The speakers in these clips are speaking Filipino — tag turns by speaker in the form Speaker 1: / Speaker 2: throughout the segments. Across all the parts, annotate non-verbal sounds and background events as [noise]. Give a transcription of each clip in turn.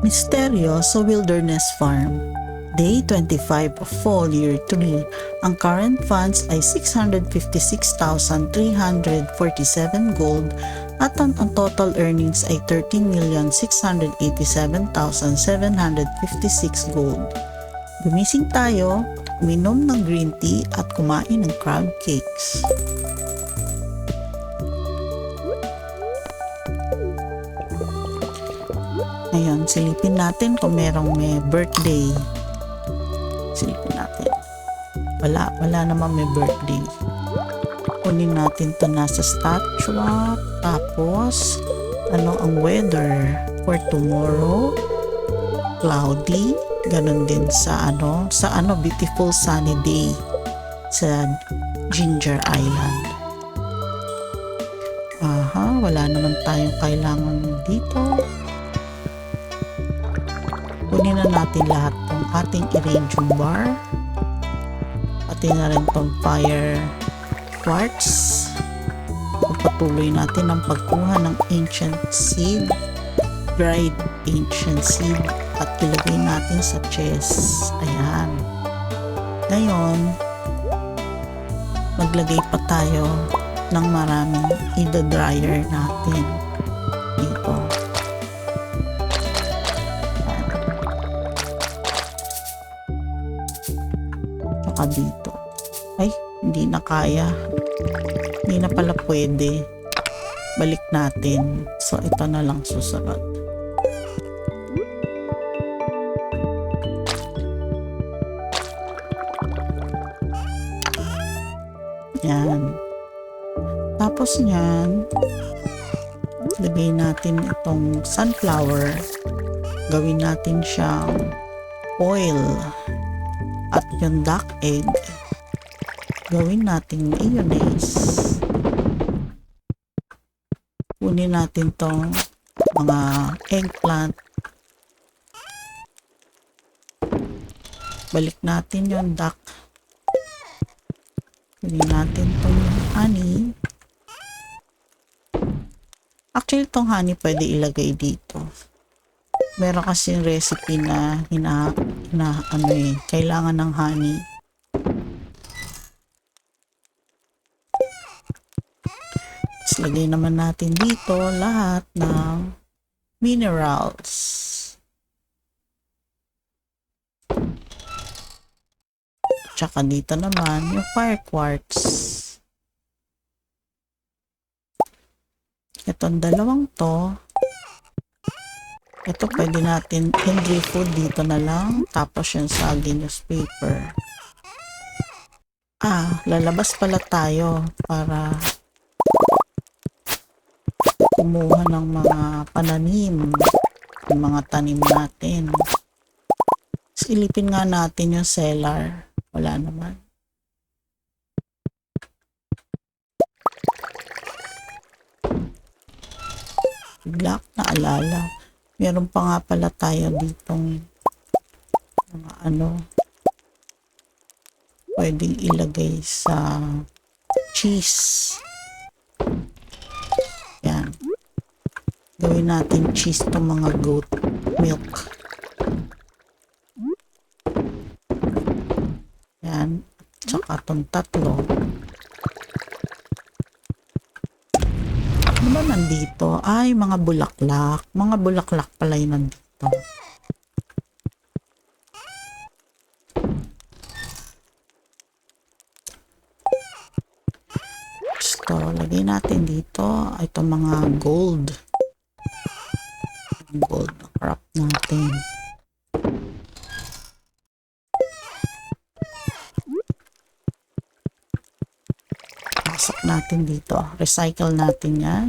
Speaker 1: Misteryo sa Wilderness Farm Day 25 of Fall Year 3 Ang current funds ay 656,347 gold at ang, ang total earnings ay 13,687,756 gold. Gumising tayo, uminom ng green tea at kumain ng crab cakes. Ngayon, silipin natin kung merong may birthday. Silipin natin. Wala, wala naman may birthday. Kunin natin to nasa statue. Tapos, ano ang weather for tomorrow? Cloudy. Ganon din sa ano, sa ano, beautiful sunny day sa Ginger Island. Aha, wala naman tayong kailangan dito kunin na natin lahat ng ating iridium bar. Pati na rin tong fire quartz. Patuloy natin ang pagkuha ng ancient seed dried ancient seed at ilagay natin sa chest. Ayan. Ngayon maglagay pa tayo ng maraming ida-dryer natin kaya. Hindi na pala pwede. Balik natin. So, ito na lang susunod. Yan. Tapos niyan, lagay natin itong sunflower. Gawin natin siyang oil at yung duck egg gawin natin mayonnaise. Kunin natin tong mga eggplant. Balik natin yung duck kunin natin tong honey. Actually tong honey pwede ilagay dito. Meron kasing recipe na hina, hina ano eh, kailangan ng honey. Tapos lagay naman natin dito lahat ng minerals. Tsaka dito naman yung fire quartz. Itong dalawang to, ito pwede natin hindi food dito na lang. Tapos yung sagi newspaper. Ah, lalabas pala tayo para kumuha ng mga pananim. Yung mga tanim natin. Silipin nga natin yung cellar. Wala naman. Bigla na alala meron pa nga pala tayo ditong mga ano pwedeng ilagay sa cheese yan gawin natin cheese tong mga goat milk yan tsaka tong tatlo Ano ba nandito? Ay, mga bulaklak. Mga bulaklak pala yung nandito. Gusto, lagay natin dito. Ito mga gold. Gold na crop natin. pasok natin dito. Recycle natin yan.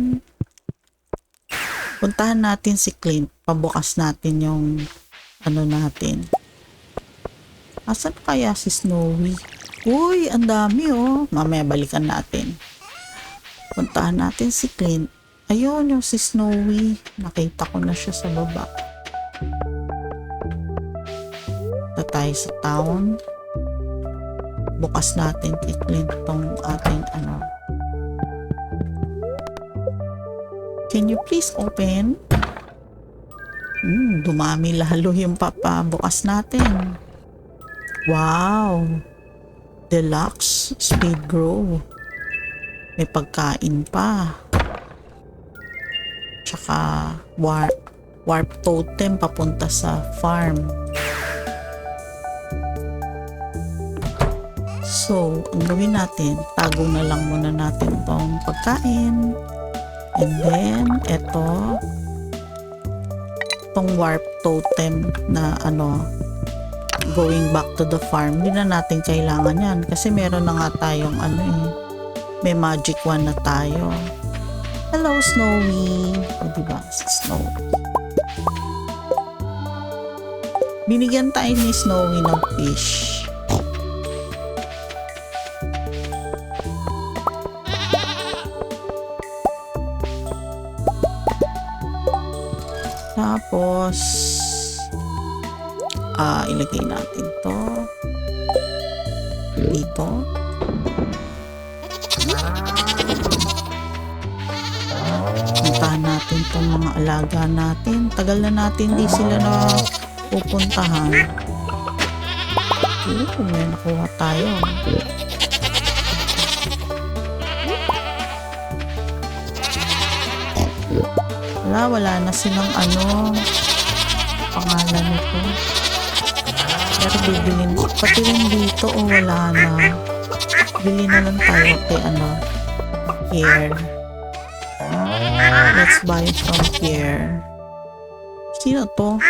Speaker 1: Puntahan natin si Clint. Pabukas natin yung ano natin. Asan kaya si Snowy? Uy, ang dami oh. Mamaya balikan natin. Puntahan natin si Clint. Ayun yung si Snowy. Nakita ko na siya sa baba. Punta tayo sa town bukas natin Clint tong ating ano. Can you please open? Hmm, dumami lalo yung papabukas natin. Wow! Deluxe speed grow. May pagkain pa. Tsaka warp, warp totem papunta sa farm. So, ang gawin natin, tago na lang muna natin tong pagkain. And then, eto, tong warp totem na ano, going back to the farm, hindi na natin kailangan yan. Kasi meron na nga tayong ano eh, may magic one na tayo. Hello, Snowy! O, diba? Snow. Binigyan tayo ni Snowy ng fish. Tapos, ah, ilagay natin to dito. Natin tong mga alaga natin. Tagal na natin di sila na pupuntahan. Oo, may nakuha tayo. Wala, wala na silang ano pangalan nito. Pero bibilin, pati rin dito o wala na. Bili na lang tayo kay ano, here. Let's buy from here. Sino to? [laughs]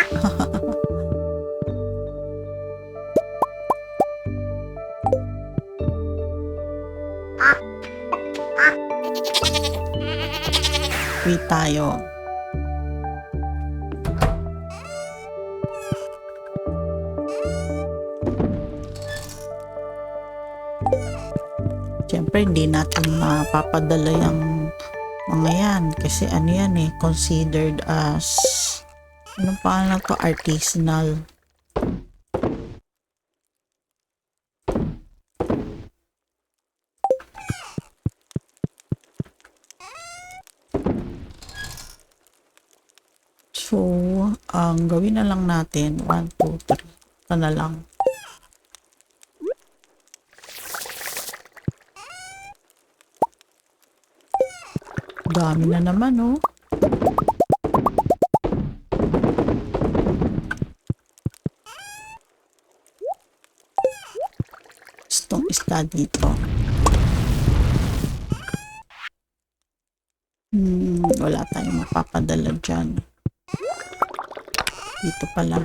Speaker 1: Wait tayo. Siyempre, hindi natin mapapadala yung mga yan. Kasi ano yan eh, considered as, anong pangalan to, artisanal. So, ang gawin na lang natin, 1, 2, 3. Ito na lang. Dami na naman, oh. Gustong isda dito. Hmm, wala tayong mapapadala dyan. Dito pala.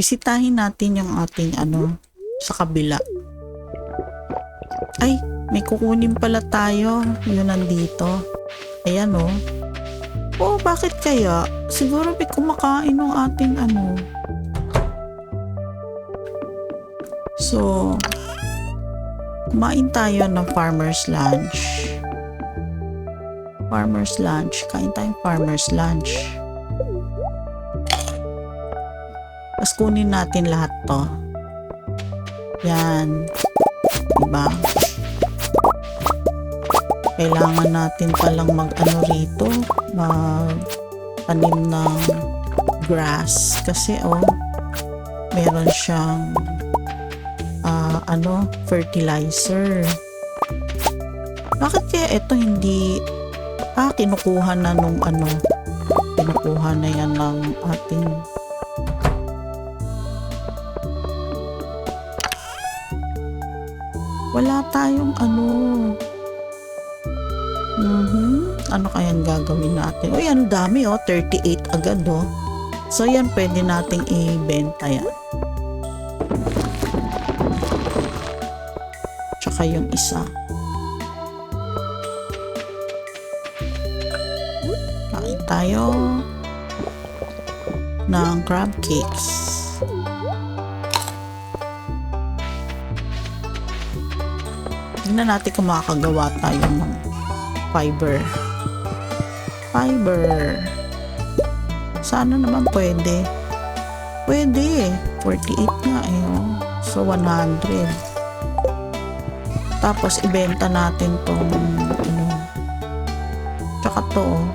Speaker 1: Bisitahin natin yung ating ano sa kabila. Ay, may kukunin pala tayo. Yun nandito. Ayan oh. Oh, bakit kaya? Siguro may kumakain ng ating ano. So, kumain tayo ng farmer's lunch. Farmer's lunch. Kain tayong farmer's lunch. Tapos kunin natin lahat to. Yan. Diba? Kailangan natin palang mag-ano rito. Mag-tanim ng grass. Kasi oh, meron siyang ah, ano, fertilizer. Bakit kaya ito hindi ah, kinukuha na nung ano, kinukuha na yan ng ating tayong ano. Mhm. Ano kayang gagawin natin? Uy, ang dami oh. 38 agad oh. So yan, pwede nating ibenta yan. Tsaka yung isa. Kain tayo ng crab cakes. Tingnan natin kung makakagawa tayo ng fiber. Fiber. Sana naman pwede. Pwede eh. 48 nga eh. oh. So, 100. Tapos, ibenta natin tong, ano, tsaka to, oh.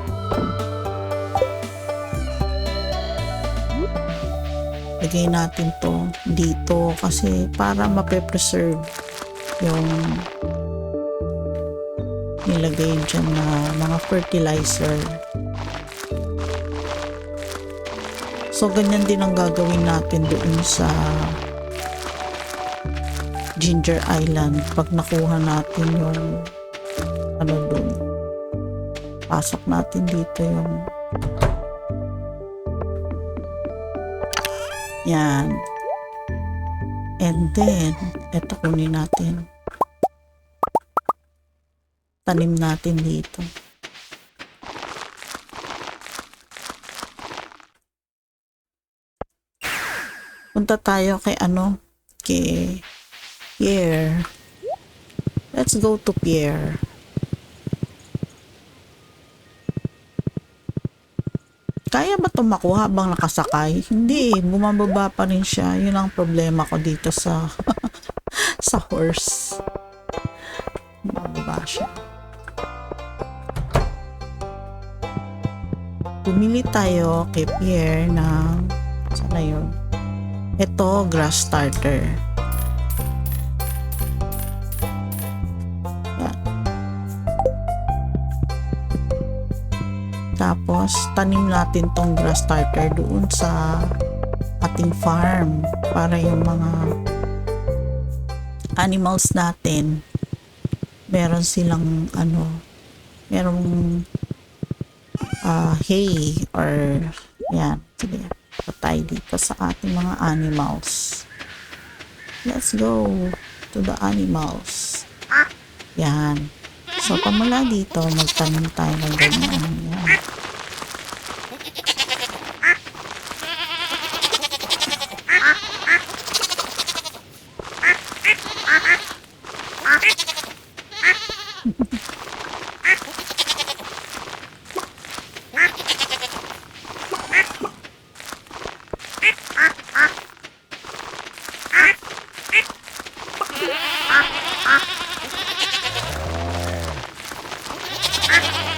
Speaker 1: Lagay natin to dito kasi para mape-preserve yung nilagay dyan na mga fertilizer. So, ganyan din ang gagawin natin doon sa Ginger Island pag nakuha natin yung ano doon. Pasok natin dito yung yan. And then, eto kunin natin. Tanim natin dito. Punta tayo kay ano, kay Pierre. Let's go to Pierre. Kaya ba tumakuha habang nakasakay? Hindi bumababa pa rin siya. Yun ang problema ko dito sa sa horse. Bumababa siya. Bumili tayo kay Pierre ng sana yun? Ito, grass starter. Tapos, tanim natin tong grass starter doon sa ating farm para yung mga animals natin meron silang ano merong ah, hay or yan sige patay dito sa ating mga animals. Let's go to the animals. Yan. So pamula dito magtanim tayo ng ganyan. Yan.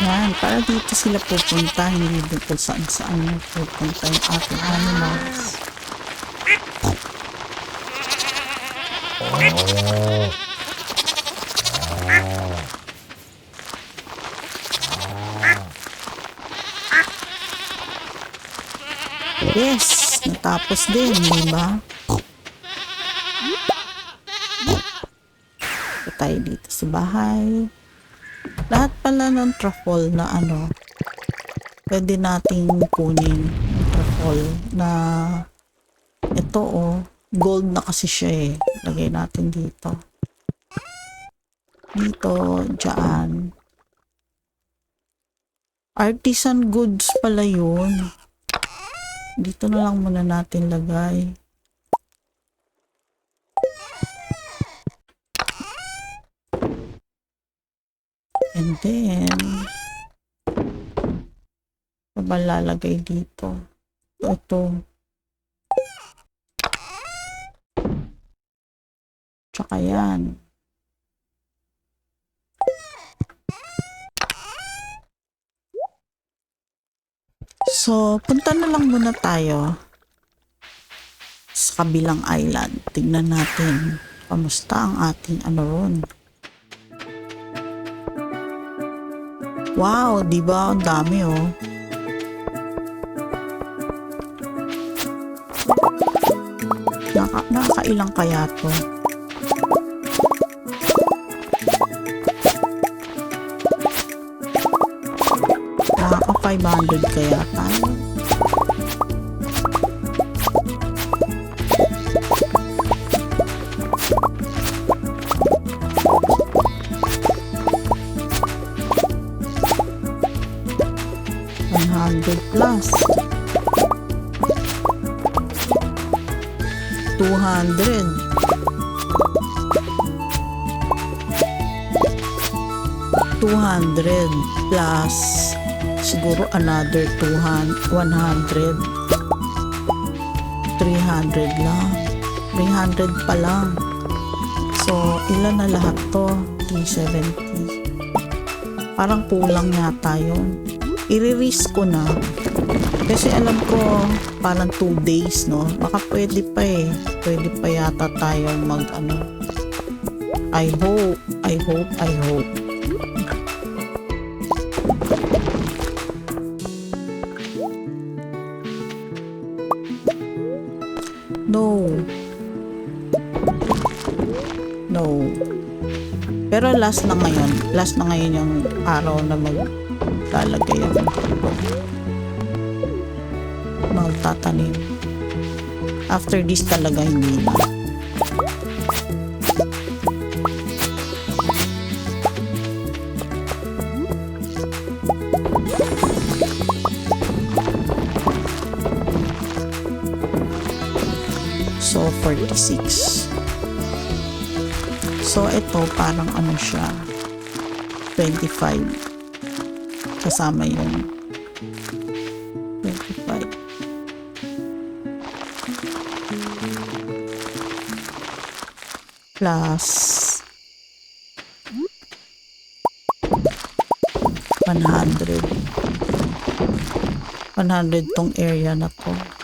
Speaker 1: Yan, para dito sila pupunta, hindi doon kung saan saan pupunta yung ating animals. Yes, natapos din, di ba? Tayo dito sa bahay lahat pala ng truffle na ano pwede nating kunin truffle na ito oh. Gold na kasi siya eh. Lagay natin dito. Dito dyan. Artisan goods pala yun. Dito na lang muna natin lagay. And then, ba lalagay dito? Ito. Tsaka yan. So, punta na lang muna tayo sa kabilang island. Tignan natin kamusta ang ating ano ron. Wow, di ba? Ang dami oh. Nakakailang kaya to? Nakaka 500 kaya tayo. 200 200 plus siguro another 200 100 300 na 300 pa lang. So ilan na lahat to? 370 parang kulang yata yun. I-risk ko na. Kasi alam ko, parang 2 days, no? Baka pwede pa eh. Pwede pa yata tayong mag, ano. I hope, I hope, I hope. No. No. Pero last na ngayon. Last na ngayon yung araw na maglalagay ako. Magtatanim. After this talaga hindi na. So, 46. So, ito parang ano siya, 25. Kasama yung Plus 100. 100 tong area na to.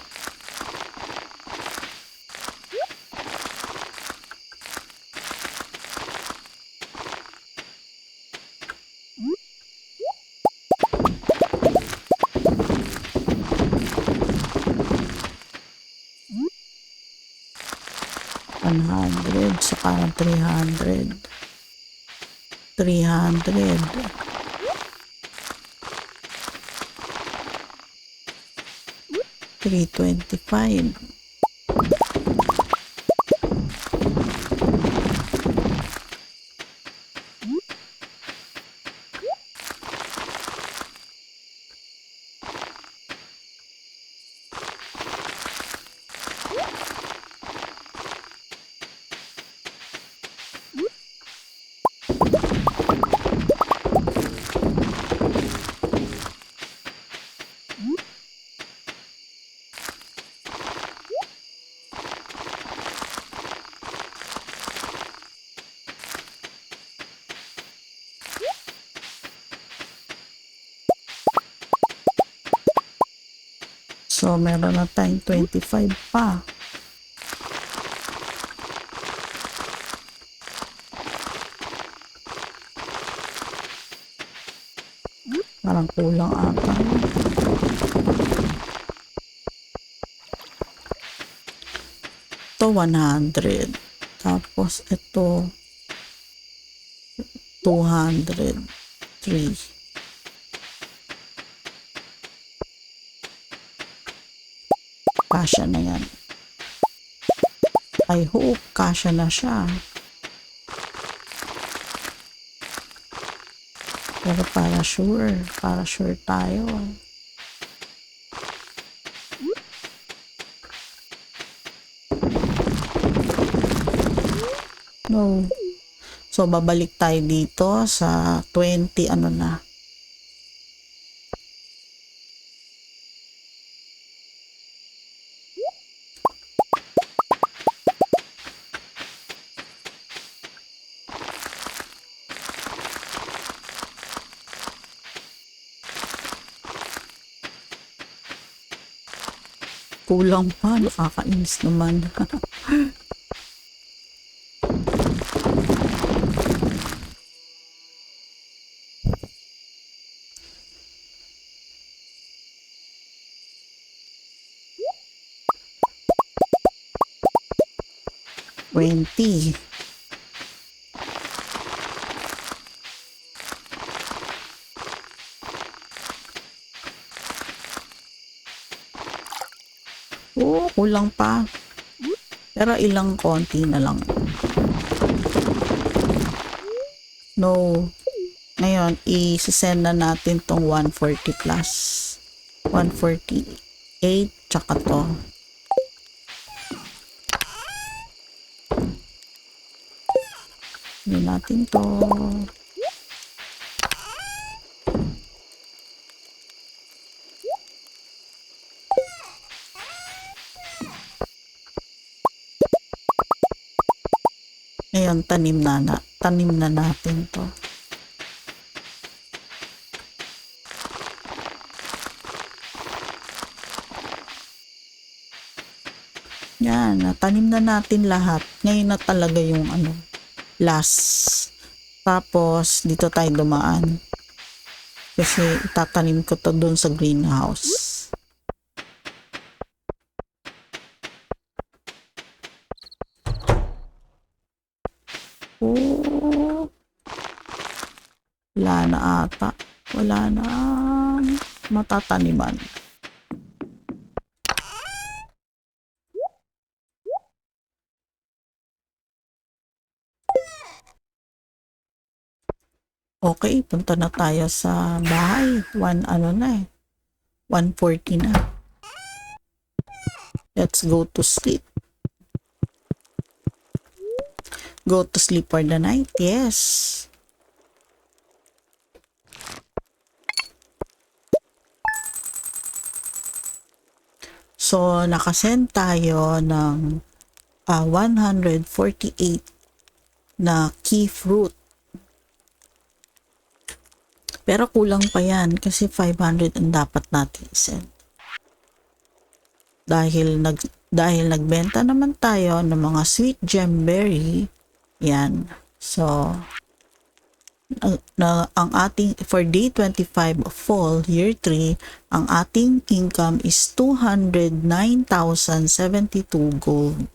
Speaker 1: 300. Three twenty-five. So, meron na tayong 25 pa. Parang kulang ata. Ito 100. Tapos ito 203. Kasya na yan. I hope kasya na siya. Pero para sure, para sure tayo. No. So, babalik tayo dito sa 20, ano na. Kulang pa, nakakainis naman. [laughs] Twenty. Oo, kulang pa. Pero ilang konti na lang. No. Ngayon, i-send na natin tong 140 plus. 148, tsaka to. Hindi natin to. Ngayon, tanim na, na tanim na natin to. Yan, natanim na natin lahat. Ngayon na talaga yung ano, last. Tapos, dito tayo dumaan. Kasi itatanim ko to doon sa greenhouse. Oh. Wala na ata. Wala na matataniman. Okay, punta na tayo sa bahay. One, ano na eh. 140 na. Let's go to sleep. Go to sleep for the night. Yes. So, nakasend tayo ng ah, 148 na key fruit. Pero kulang pa yan kasi 500 ang dapat natin send. Dahil nag dahil nagbenta naman tayo ng mga sweet gemberry, yan. So, ang, na, ang ating, for day 25 of fall, year 3, ang ating income is 209,072 gold.